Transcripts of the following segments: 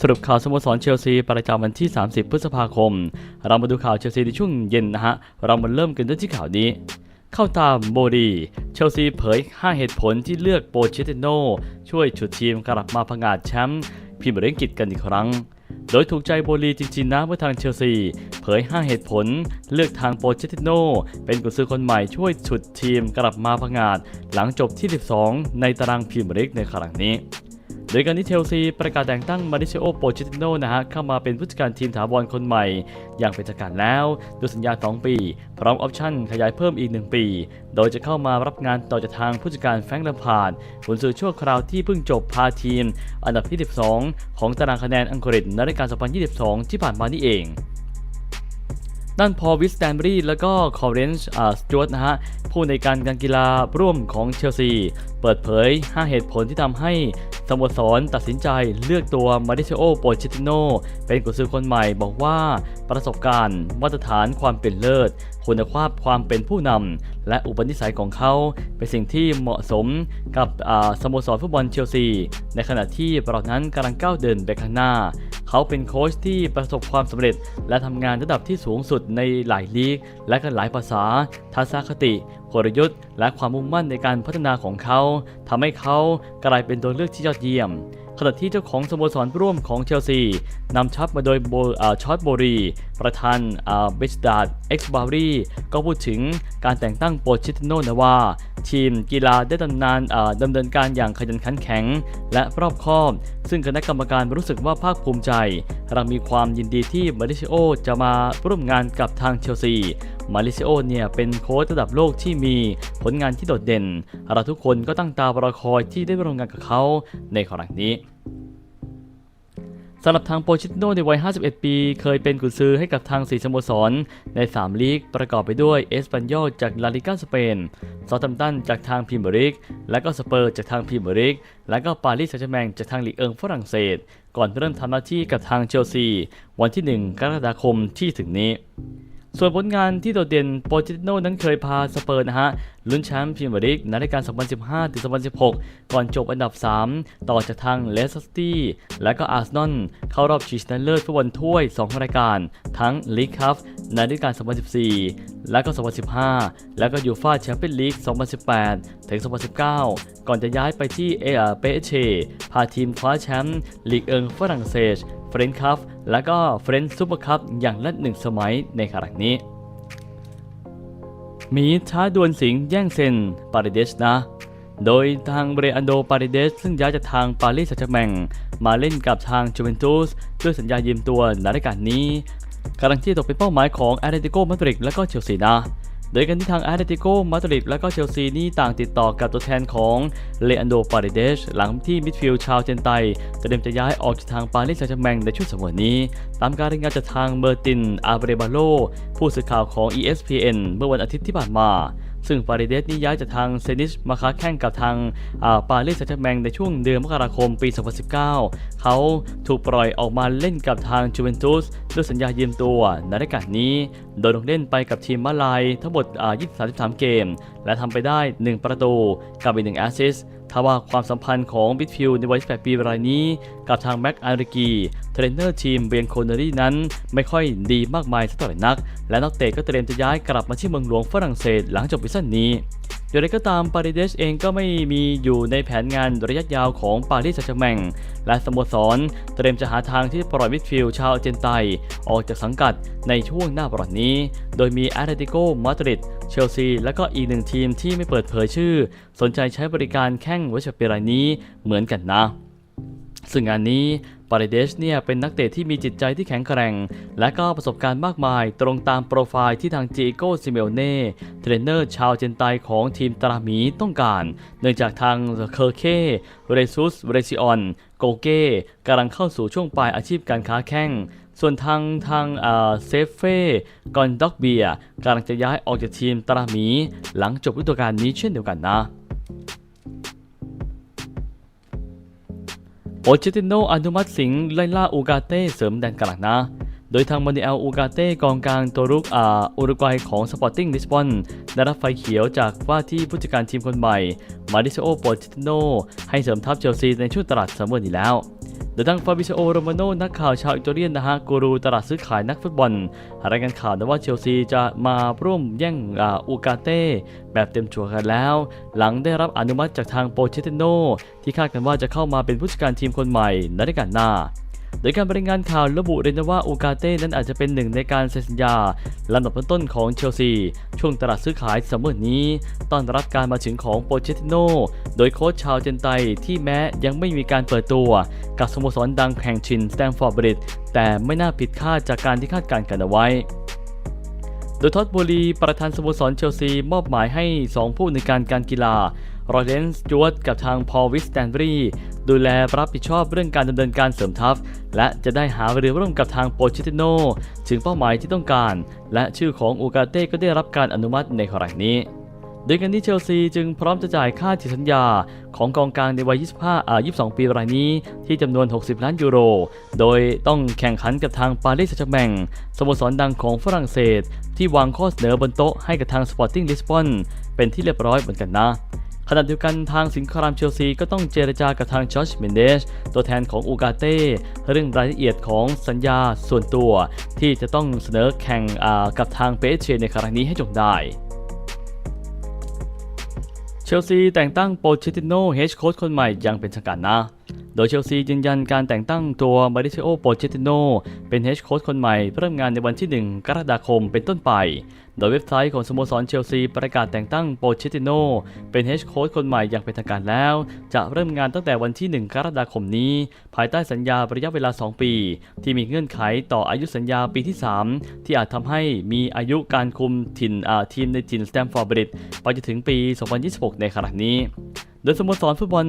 สรุปข่าวสโมสรเชลซีประจำวันที่ 30 พฤษภาคม เรามาดูข่าวเชลซีในช่วงเย็นนะฮะ เรามาเริ่มกันด้วยที่ข่าวนี้ เข้าตามโบดีเชลซีเผย 5 เหตุผลที่เลือกโปเชติโนช่วยฉุดทีมกลับมาผงาดแชมป์พรีเมียร์ลีกอังกฤษกันอีกครั้ง โดยถูกใจโบลีจริงๆนะเมื่อทางเชลซี เผย 5 เหตุผล เลือกทางโปเชติโนเป็นกุญซือคนใหม่ช่วยฉุดทีมกลับมาผงาดหลังจบที่ 12 ในตารางพรีเมียร์ลีกในครั้งนี้ โดยการที่เชลซีประกาศแต่งตั้งมาริเชโอโปเชติโนนะฮะเข้ามาเป็นผู้จัดการทีมถาวรคนใหม่ อย่างเป็นทางการแล้วด้วยสัญญา 2 ปี พร้อมออปชั่นขยายเพิ่มอีก 1 ปี โดยจะเข้ามารับงานต่อจากทางผู้จัดการแฟรงค์ลมพาร์ดผลสื่อชั่วคราวที่เพิ่งจบพาทีม อันดับที่ 12 ของตารางคะแนนอังกฤษในฤดูกาล 2022 ที่ผ่านมานี่เองด้านพอวิสแตนบรีและก็คอร์เรนส์สจวตนะฮะ ผู้ในการการกีฬาร่วมของเชลซี เปิดเผย 5 เหตุผลที่ทำให้ สโมสรตัดสินใจเลือกตัวมาริเชโอโปเชติโนเป็นกุญซือคนใหม่บอกว่าประสบการณ์ มาตรฐานความเป็นเลิศ คุณภาพความเป็นผู้นำและอุปนิสัยของเขา เป็นสิ่งที่เหมาะสมกับสโมสรฟุตบอลเชลซี ในขณะที่เรานั้นกำลังก้าวเดินไปข้างหน้า เขาเป็นโค้ชที่ประสบความสำเร็จ และทำงานระดับที่สูงสุดในหลายลีก และก็หลายภาษา ทัศนคติกลยุทธ์ และความมุ่งมั่นในการพัฒนาของเขาทำให้เขากลายเป็นตัวเลือกที่ยอดเยี่ยม ขณะที่เจ้าของสโมสรร่วมของเชลซีนำทัพมาโดยโอชอตโบรี ประธานเบสดาดเอ็กซ์บารีก็พูดถึงการแต่งตั้งโปรชิติโนนว่า ทีมกีฬาได้ดำเนินดำเนินการอย่างขยันขันแข็ง และรอบคอบ ซึ่งคณะกรรมการรู้สึกว่าภาคภูมิใจ เรามีความยินดีที่มาริซิโอจะมาร่วมงานกับทางเชลซี มาริซิโอเนี่ยเป็นโค้ชระดับโลกที่มีผลงานที่โดดเด่น เราทุกคนก็ตั้งตารอคอยที่ได้ร่วมงานกับเขาในครั้งนี้สำหรับทางโปชิตโนในวัย 51 ปี เคยเป็นกุญซือให้กับทางสีสโมสร ใน 3 ลีก ประกอบไปด้วยเอสปันยอลจากลาลิกาสเปนซอตัมตันจากทางพรีเมียร์ลีกและก็สเปอร์จากทางพรีเมียร์ลีกและก็ปารีสแซงต์แชร์แมงจากทางลีกเอิงฝรั่งเศส ก่อนเริ่มทำหน้าที่กับทางเชลซี วันที่ 1 กรกฎาคมที่ถึงนี้ ส่วนผลงานที่โดดเด่นโปรเจตโนนั้นเคยพาสเปอร์นะฮะลุ้นแชมป์พรีเมียร์ลีกในฤดูกาล2015-2016 ก่อนจบอันดับ 3 ต่อจากทางเลสเตอร์ซิตี้และก็อาร์เซนอลเข้ารอบชิงชนะเลิศฟุตบอลถ้วย 2 รายการ ทั้งลีกคัพในฤดูกาล 2014 และก็ 2015 แล้วก็ยูฟ่าแชมเปี้ยนลีก 2018 ถึง 2019 ก่อนจะย้ายไปที่เอเปเชพาทีมคว้าแชมป์ลีกเอิงฝรั่งเศสเฟรนช์คัพ และก็เฟรนช์ซูเปอร์คัพอย่างละหนึ่งสมัยในครั้งนี้มีท้าดวลสิงแย่งเซนปาริเดสนะ โดยทางเบรอันโดปาริเดสซึ่งย้ายจากทางปารีสแซงต์แชร์แมงมาเล่นกับทางจูเวนตุสด้วยสัญญายืมตัวในรายการนี้กำลังที่ตกเป็นเป้าหมายของแอตเลติโกมาดริดและก็เชลซีนะ โดยกันที่ทางแอตเดติโกมาดริดและก็เชลซีนี่ต่างติดต่อกับตัวแทนของเลอันโดปาริเดชหลังที่มิดฟิลด์ชาวเจนไตเตรียมจะย้ายออกจากทางปารีสแซงต์แชร์แมงในช่วงสัปดาห์นี้ ตามการรายงานจากทางเบอร์ตินอาเบเรบาโลผู้สื่อข่าวของ ESPN เมื่อวันอาทิตย์ที่ผ่านมา ซึ่งฟาริเดสนี่ย้ายจากทางเซนิชมาค้าแข่งกับทางาปารีสแซงต์แชร์แมงในช่วงเดือนมกราคมปี 2019 เขาถูกปล่อยออกมาเล่นกับทางจูเวนตุสด้วยสัญญายืมตัวในรายการนี้ โดยลงเล่นไปกับทีมมาลายทั้งหมด 23 เกม และทำไปได้ 1 ประตูกับอีก1แอสซิส ต์ทว่าความสัมพันธ์ของบิทฟิลในวัย 18 ปีรายนี้ กับทางแม็กอาริกีเทรนเนอร์ทีมเบียนโคเนอรี่นั้น ไม่ค่อยดีมากมายสักเท่าไหร่นัก และนักเตะก็เตรียมจะย้ายกลับมาที่เมืองหลวงฝรั่งเศสหลังจบซีซั่นนี้ อย่างไรก็ตามปาริเดสเองก็ไม่มีอยู่ในแผนงานระยะยาวของปารีสแซงต์แมงและสโมสรเตรียมจะหาทางที่จะปล่อยมิดฟิลด์ชาวเจนไตออกจากสังกัดในช่วงหน้าบอลนี้ โดยมีแอตเลติโกมาดริดเชลซี และก็อีกหนึ่งทีมที่ไม่เปิดเผยชื่อ สนใจใช้บริการแข้งวัชเปรายนี้เหมือนกันนะ ซึ่งงานนี้ปาริเดสเนี่ยเป็นนักเตะที่มีจิตใจที่แข็งแกร่ง และก็ประสบการณ์มากมายตรงตามโปรไฟล์ที่ทางจีโก้ซิเมลเน่เทรนเนอร์ชาวเจนไตของทีมตราหมีต้องการ เนื่องจากทางเคอร์เคเรซุสเรซิออน โกเก้กำลังเข้าสู่ช่วงปลายอาชีพการค้าแข้งส่วนทางทางเซฟเฟ่กอนด็อกเบียกำลังจะย้ายออกจากทีมตราหมี หลังจบฤดูกาลนี้เช่นเดียวกันนะ โอเชติโนอนุมัติสิงห์ไล่ล่าอูกาเต้เสริมแดนกลางนะ โดยทางมานิเอลอูกาเต้กองกลางตัวรุกอาอุรุกวัยของสปอร์ติ้งลิสบอนได้รับไฟเขียวจากว่าที่ผู้จัดการทีมคนใหม่ มาริโอโปเชติโนให้เสริมทัพเชลซีในช่วงตลาดซัมเมอร์นี้แล้ว โดยทางฟาบิโชโอโรมาโนนักข่าวชาวอิตาเลียนนะฮะกูรูตลาดซื้อขายนักฟุตบอลรายงานข่าวนะว่าเชลซีจะมาร่วมแย่งอูกาเต้แบบเต็มชัวร์กันแล้ว หลังได้รับอนุมัติจากทางโปเชติโนที่คาดกันว่าจะเข้ามาเป็นผู้จัดการทีมคนใหม่ในฤดูกาลหน้า โดยการบรายงานข่าวระบุเลยนะว่าอูกาเต้นั้นอาจจะเป็นหนึ่งในการเซ็นสัญญาลำดับต้นๆของเชลซี ช่วงตลาดซื้อขายซัมเมอร์นี้ ต้อนรับการมาถึงของโปเชติโนโดยโค้ชชาวเจนไตที่แม้ยังไม่มีการเปิดตัวกับสโมสรดังแห่งชินสแตมฟอร์ดบริดแต่ไม่น่าผิดคาดจากการที่คาดการณ์กันเอาไว้โดยท็อตโบลีประธานสโมสรเชลซีมอบหมายให้ 2 ผู้ในการการกีฬา รอยเลนส์จวดกับทางพอลวิสแตนบรีดูแลรับผิดชอบเรื่องการดำเนินการเสริมทัพ และจะได้หาเรือร่วมกับทางโปเชติโน ถึงเป้าหมายที่ต้องการ และชื่อของอูกาเต้ก็ได้รับการอนุมัติในครั้งนี้โดยการที่เชลซีจึงพร้อมจะจ่ายค่าฉีดสัญญาของกองกลางในวัย 25 อ่า 22 ปีรายนี้ที่จำนวน 60 ล้านยูโร โดยต้องแข่งขันกับทางปารีสแซงต์แชร์แมงสโมสรดังของฝรั่งเศส ที่วางข้อเสนอบนโต๊ะให้กับทางสปอร์ติ้งลิสบอนเป็นที่เรียบร้อยเหมือนกันนะ ขณะเดียวกันทางสิงครามเชลซีก็ต้องเจรจากับทางจอร์จเมนเดสตัวแทนของอูกาเต้เรื่องรายละเอียดของสัญญาส่วนตัวที่จะต้องเสนอแข่งกับทางเปเชในครั้งนี้ให้จงได้เชลซีแต่งตั้งโปเชติโนเฮดโค้ชคนใหม่ยังเป็นทางการนะ โดยเชลซียืนยันการแต่งตั้งตัวมาริเชโอโปเชติโนเป็นเฮดโค้ชคนใหม่เริ่มงานในวันที่ 1 กรกฎาคมเป็นต้นไป โดยเว็บไซต์ของสโมสรเชลซีประกาศแต่งตั้งโปเชติโนเป็นเฮดโค้ชคนใหม่อย่างเป็นทางการแล้ว จะเริ่มงานตั้งแต่วันที่ 1 กรกฎาคมนี้ ภายใต้สัญญาระยะเวลา 2 ปี ที่มีเงื่อนไขต่ออายุสัญญาปีที่ 3 ที่อาจทำให้มีอายุการคุมถิ่นทีมในถิ่นสแตมฟอร์ดบริดไปจนถึงปี 2026 ในขณะนี้ ดยสโมสรฟุตบอล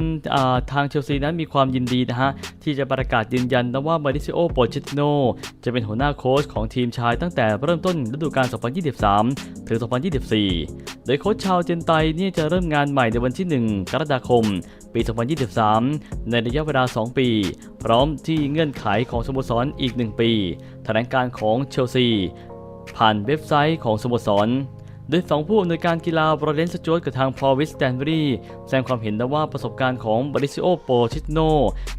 ทางเชลซีนั้นมีความยินดีนะฮะ ที่จะประกาศยืนยันนะว่ามาริซิโอโปเชตโนจะเป็นหัวหน้าโค้ชของทีมชายตั้งแต่เริ่มต้นฤดูกาล 2023 ถึง 2024 โดยโค้ชชาวเจนไตนี่จะเริ่มงานใหม่ในวันที่ 1 กรกฎาคม ปี 2023 ในระยะเวลา 2 ปี พร้อมที่เงื่อนไขของสโมสรอีก 1 ปี แถลงการของเชลซี ผ่านเว็บไซต์ของสโมสร โดยสองผู้อำนวยการกีฬาบรเลนสจวตกับทางพอวิสแตนบรีแสดงความเห็นนะว่าประสบการณ์ของบริซิโอโปชิตโน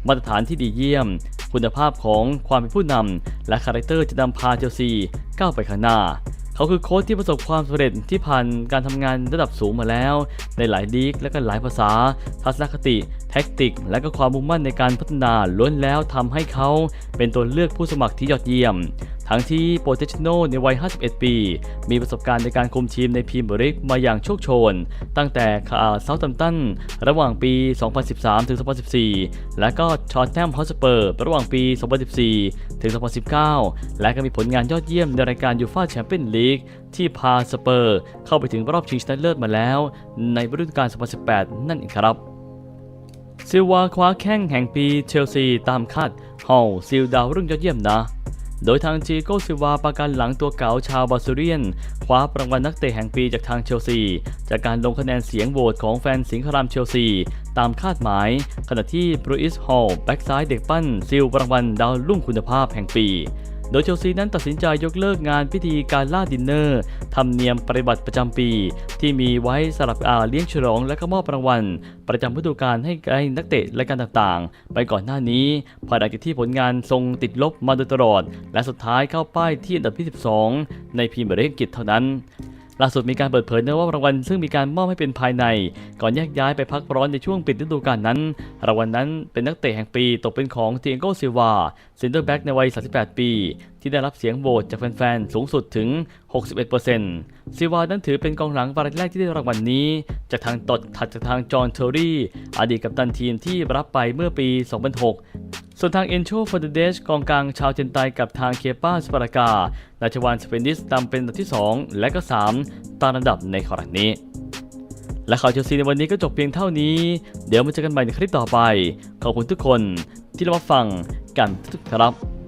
มาตรฐานที่ดีเยี่ยม คุณภาพของความเป็นผู้นำและคาแรคเตอร์จะนำพาเชลซีก้าวไปข้างหน้า เขาคือโค้ชที่ประสบความสำเร็จที่ผ่านการทำงานระดับสูงมาแล้ว ในหลายลีกและก็หลายภาษา ทัศนคติ แท็กติก และก็ความมุ่งมั่นในการพัฒนาล้วนแล้วทำให้เขาเป็นตัวเลือกผู้สมัครที่ยอดเยี่ยม ทั้งที่โปเตชิโนในวัย 51 ปี มีประสบการณ์ในการคุมทีมในพรีเมียร์ลีกมาอย่างโชคโชน ตั้งแต่คาเซาท์แ m มตันระหว่างปี 2013 ถึง 2014 และก็ชอตแนมฮอสเปอร์ระหว่างปี 2014 ถึง 2019 และก็มีผลงานยอดเยี่ยมในรายการยูฟ่าแชมเปี้ยนลีกที่พาสเปอร์เข้าไปถึงรอบชิงชนะเลิศมาแล้ว ในฤดูกาล 2018 นั่นเองครับซิลวาคว้าแข้งแห่งปีเชลซีตามคาดฮอลซิลดาวรุ่งยอดเยี่ยมนะ โดยทางจีโกซิวาประกันหลังตัวเก่าชาวบาซูเรียนคว้ารางวัลนักเตะแห่งปีจากทางเชลซี จากการลงคะแนนเสียงโหวตของแฟนสิงครามเชลซี ตามคาดหมาย ขณะที่บรูอิสฮอลแบ็กซ้ายเด็กปั้นซิลรางวัลดาวรุ่งคุณภาพแห่งปี โดยเชลซีนั้นตัดสินใจยกเลิกงานพิธีการล่าดินเนอร์ทำเนียมปฏิบัติประจำปี ที่มีไว้สำหรับอาเลี้ยงฉลองและก็มอบรางวัล ประจำฤดูกาลให้กับนักเตะรายการต่างๆ ไปก่อนหน้านี้ภายหลังจากที่ผลงานทรงติดลบมาโดยตลอด และสุดท้ายเข้าป้ายที่อันดับที่ 12 ในพรีเมียร์ลีกอังกฤษเท่านั้น ล่าสุดมีการเปิดเผยนะว่ารางวัลซึ่งมีการมอบให้เป็นภายใน ก่อนแยกย้ายไปพักร้อนในช่วงปิดฤดูกาลนั้น รางวัลนั้นเป็นนักเตะแห่งปีตกเป็นของเตียโกซิวาเซนเตอร์แบ็กในวัย 38 ปี ที่ได้รับเสียงโหวตจากแฟนๆ สูงสุดถึง 61%ซิวานั้นถือเป็นกองหลังรายแรกที่ได้รางวัลนนี้ จากทางตดถัดจากทางจอห์นเทอร์รี่ อดีตกัปตันทีมที่รับไปเมื่อปี 2006 ส่วนทางเอนโชฟอร์เดเดชกองกลางชาวเจนไตกับทางเคปาสปารากานาชวานสเปนดิสนำเป็นอันดับที่ 2 และก็ 3 ตามอันดับในครั้งนี้ และข่าวเชลซีในวันนี้ก็จบเพียงเท่านี้ เดี๋ยวมาเจอกันใหม่ในคลิปต่อไป ขอบคุณทุกคนที่รับฟังกันทุกครับ